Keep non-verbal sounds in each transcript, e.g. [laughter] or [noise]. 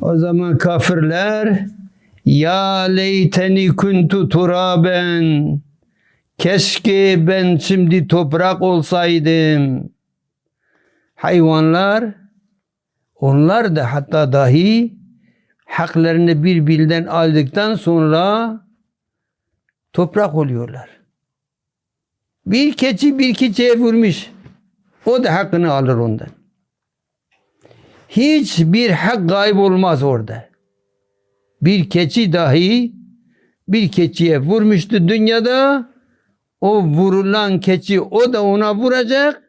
O zaman kafirler ya leyteni kuntu turaben keşke ben şimdi toprak olsaydım. Hayvanlar onlar da hatta dahi haklarını birbirinden aldıktan sonra toprak oluyorlar. Bir keçi bir keçiye vurmuş. O da hakkını alır ondan. Hiçbir hak gayb olmaz orada. Bir keçi dahi bir keçiye vurmuştu dünyada. O vurulan keçi o da ona vuracak.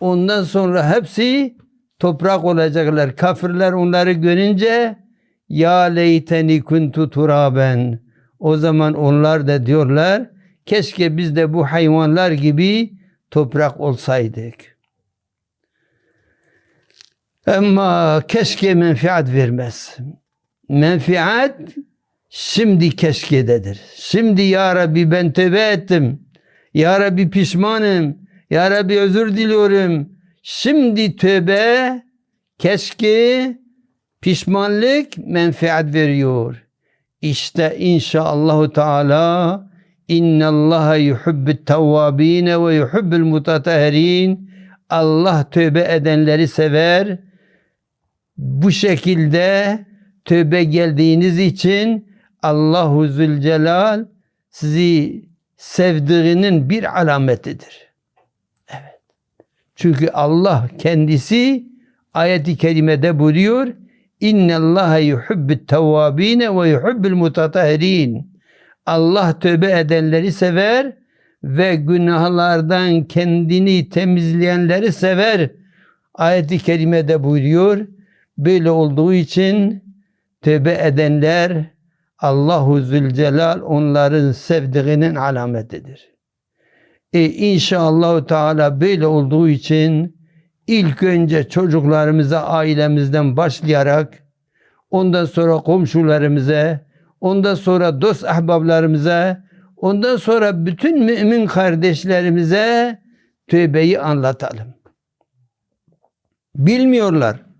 Ondan sonra hepsi toprak olacaklar. Kafirler onları görünce ya leyteni kuntu turaben. O zaman onlar da diyorlar keşke biz de bu hayvanlar gibi toprak olsaydık. Ama keşke menfaat vermez. Menfaat şimdi keşkededir. Şimdi ya Rabbi ben tövbe ettim. Ya Rabbi pişmanım. Ya Rabbi özür diliyorum. Şimdi tövbe keşke pişmanlık menfaat veriyor. İşte inşallah Teala inna Allah yuhibbut tevvabin ve yuhibbul mutatahhirin. Allah tövbe edenleri sever. Bu şekilde tövbe geldiğiniz için Allahu Zülcelal sizi sevdiğinin bir alametidir. Evet. Çünkü Allah kendisi ayeti kerimede buyuruyor. İnne Allah yuhibbut tevvabin ve yuhibbul mutatahhirin. Allah tövbe edenleri sever ve günahlardan kendini temizleyenleri sever. Ayeti kerimede buyuruyor. Böyle olduğu için tövbe edenler Allahu Zülcelal onların sevdiğinin alametidir. E inşallah Teala böyle olduğu için ilk önce çocuklarımıza ailemizden başlayarak ondan sonra komşularımıza ondan sonra dost ahbaplarımıza ondan sonra bütün mümin kardeşlerimize tövbeyi anlatalım. Bilmiyorlar.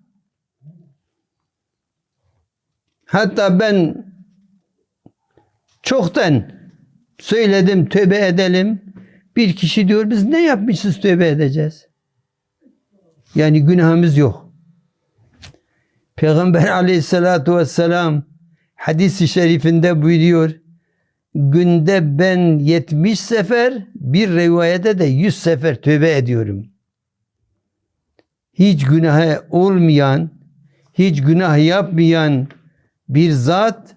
Hatta ben çoktan söyledim tövbe edelim. Bir kişi diyor biz ne yapmışız tövbe edeceğiz. Yani günahımız yok. Peygamber [laughs] aleyhissalatu vesselam hadisi şerifinde buyuruyor. Günde ben 70 sefer bir rivayete de 100 sefer tövbe ediyorum. Hiç günah olmayan, hiç günah yapmayan bir zat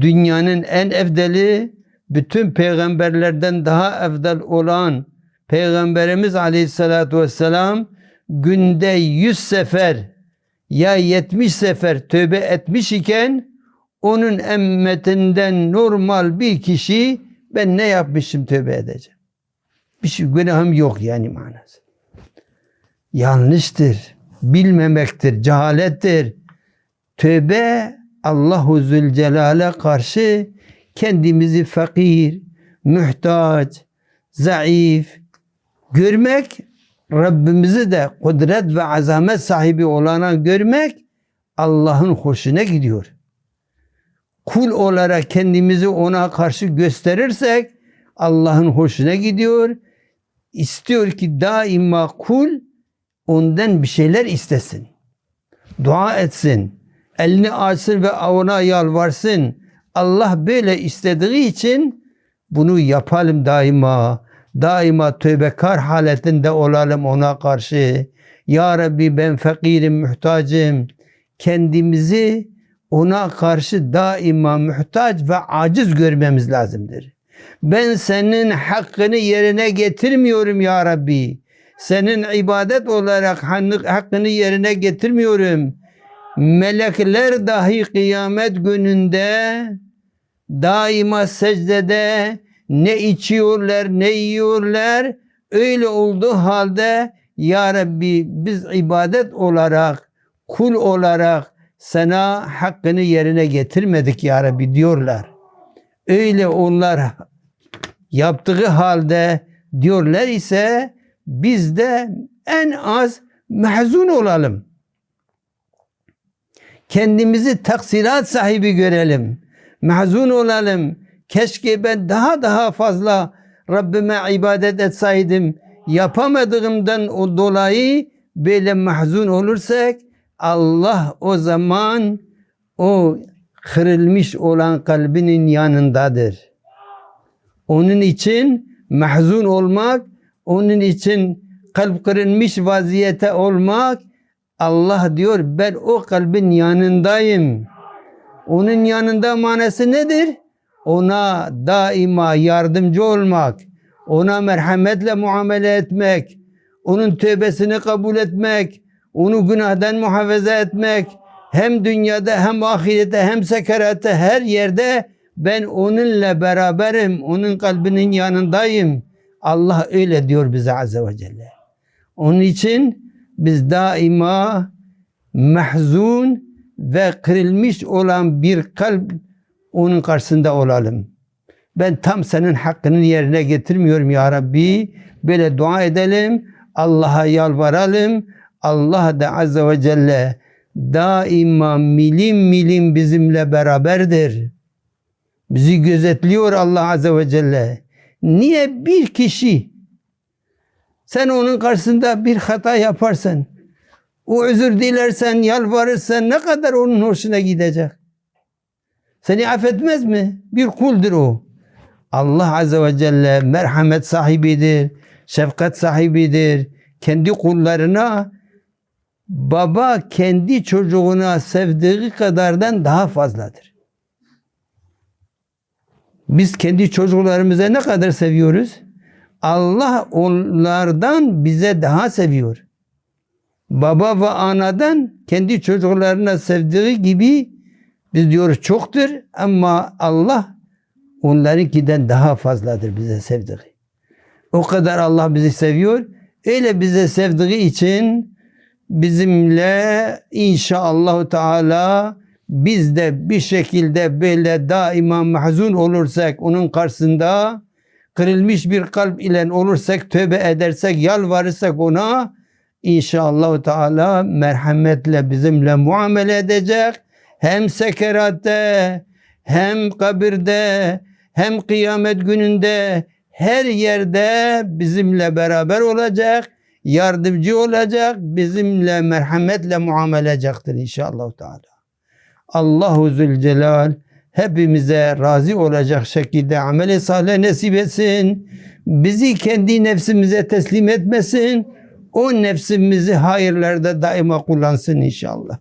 dünyanın en evdeli bütün peygamberlerden daha evvel olan Peygamberimiz Aleyhisselatü Vesselam günde 100 sefer ya 70 sefer tövbe etmiş iken onun emmetinden normal bir kişi ben ne yapmışım tövbe edeceğim. Bir şey günahım yok yani manası. Yanlıştır. Bilmemektir. Cehalettir. Tövbe Allahu Zülcelal'e karşı kendimizi fakir, muhtaç, zayıf görmek, Rabbimizi de kudret ve azamet sahibi olana görmek Allah'ın hoşuna gidiyor. Kul olarak kendimizi ona karşı gösterirsek Allah'ın hoşuna gidiyor. İstiyor ki daima kul ondan bir şeyler istesin. Dua etsin. Elini açsın ve ona yalvarsın. Allah böyle istediği için bunu yapalım daima. Daima tövbekar haletinde olalım ona karşı. Ya Rabbi ben fakirim, muhtacım. Kendimizi ona karşı daima muhtaç ve aciz görmemiz lazımdır. Ben senin hakkını yerine getirmiyorum ya Rabbi. Senin ibadet olarak hakkını yerine getirmiyorum. Melekler dahi kıyamet gününde daima secdede ne içiyorlar ne yiyorlar öyle olduğu halde Ya Rabbi biz ibadet olarak kul olarak sana hakkını yerine getirmedik Ya Rabbi diyorlar. Öyle onlar yaptığı halde diyorlar ise biz de en az mahzun olalım. Kendimizi taksirat sahibi görelim. Mahzun olalım. Keşke ben daha daha fazla Rabbime ibadet etseydim. Yapamadığımdan o dolayı böyle mahzun olursak Allah o zaman o kırılmış olan kalbinin yanındadır. Onun için mahzun olmak, onun için kalp kırılmış vaziyete olmak Allah diyor ben o kalbin yanındayım. Onun yanında manası nedir? Ona daima yardımcı olmak, ona merhametle muamele etmek, onun tövbesini kabul etmek, onu günahdan muhafaza etmek, hem dünyada hem ahirette hem sekeratte her yerde ben onunla beraberim, onun kalbinin yanındayım. Allah öyle diyor bize Azze ve Celle. Onun için biz daima mahzun ve kırılmış olan bir kalp onun karşısında olalım. Ben tam senin hakkını yerine getirmiyorum ya Rabbi. Böyle dua edelim. Allah'a yalvaralım. Allah da Azze ve Celle daima milim milim bizimle beraberdir. Bizi gözetliyor Allah Azze ve Celle. Niye bir kişi sen onun karşısında bir hata yaparsan, o özür dilersen, yalvarırsan ne kadar onun hoşuna gidecek? Seni affetmez mi? Bir kuldur o. Allah Azze ve Celle merhamet sahibidir, şefkat sahibidir. Kendi kullarına baba kendi çocuğuna sevdiği kadardan daha fazladır. Biz kendi çocuklarımıza ne kadar seviyoruz? Allah onlardan bize daha seviyor. Baba ve anadan kendi çocuklarına sevdiği gibi biz diyoruz çoktur ama Allah onlarınkinden daha fazladır bize sevdiği. O kadar Allah bizi seviyor. Öyle bize sevdiği için bizimle inşallah Teala biz de bir şekilde böyle daima mahzun olursak onun karşısında kırılmış bir kalp ile olursak tövbe edersek yalvarırsak ona inşallah Teala merhametle bizimle muamele edecek hem sekeratte hem kabirde hem kıyamet gününde her yerde bizimle beraber olacak, yardımcı olacak, bizimle merhametle muamele edecektir inşallah Teala. Allahu Zülcelal hepimize razı olacak şekilde amel-i salih nasip etsin. Bizi kendi nefsimize teslim etmesin. O nefsimizi hayırlarda daima kullansın inşallah.